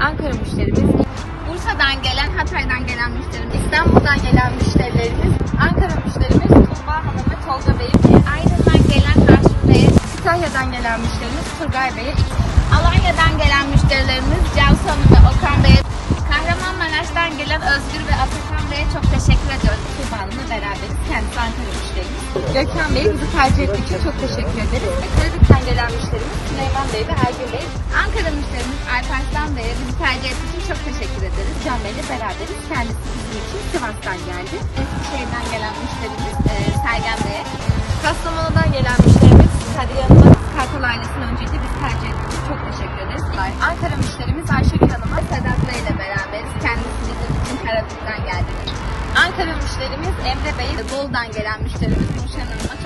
Ankara müşterimiz, Bursa'dan gelen, Hatay'dan gelen müşterimiz, İstanbul'dan gelen müşterilerimiz, Ankara müşterimiz Tuğba Hanım ve Tolga Bey, Aydın'dan gelen Haşim Bey, Kütahya'dan gelen müşterimiz Turgay Bey'e, Alanya'dan gelen müşterilerimiz Cansu Hanım ve Okan Bey'e, Kahramanmaraş'tan gelen Özgür ve Atakan Bey'e çok teşekkür ediyoruz. Tuğba Hanım'la beraberiz. Kendisi Ankara müşterimiz. Gökhan Bey'e bizi tercih ettiği için çok teşekkür ederiz. Karabük'ten gelen müşterimiz Süleyman Bey ve Ergün Bey. Ankara müşterimiz Alparslan Bey'e ettiği için çok teşekkür ederiz. Can Bey'le beraberiz. Kendisi bizim için Sivas'tan geldi. Eskişehir'den gelen müşterimiz e, Sergen Bey'e. Kastamonu'dan gelen müşterimiz Kadir Hanım'a Kartal ailesinin öncelikle biz tercih için çok teşekkür ederiz. Ankara müşterimiz Ayşegül Hanım'a Sedat Bey ile beraberiz. Kendisi bizim için Karabük'ten geldi. Ankara müşterimiz Emre Bey, Bolu'dan gelen müşterimiz Nurşen Hanım'a.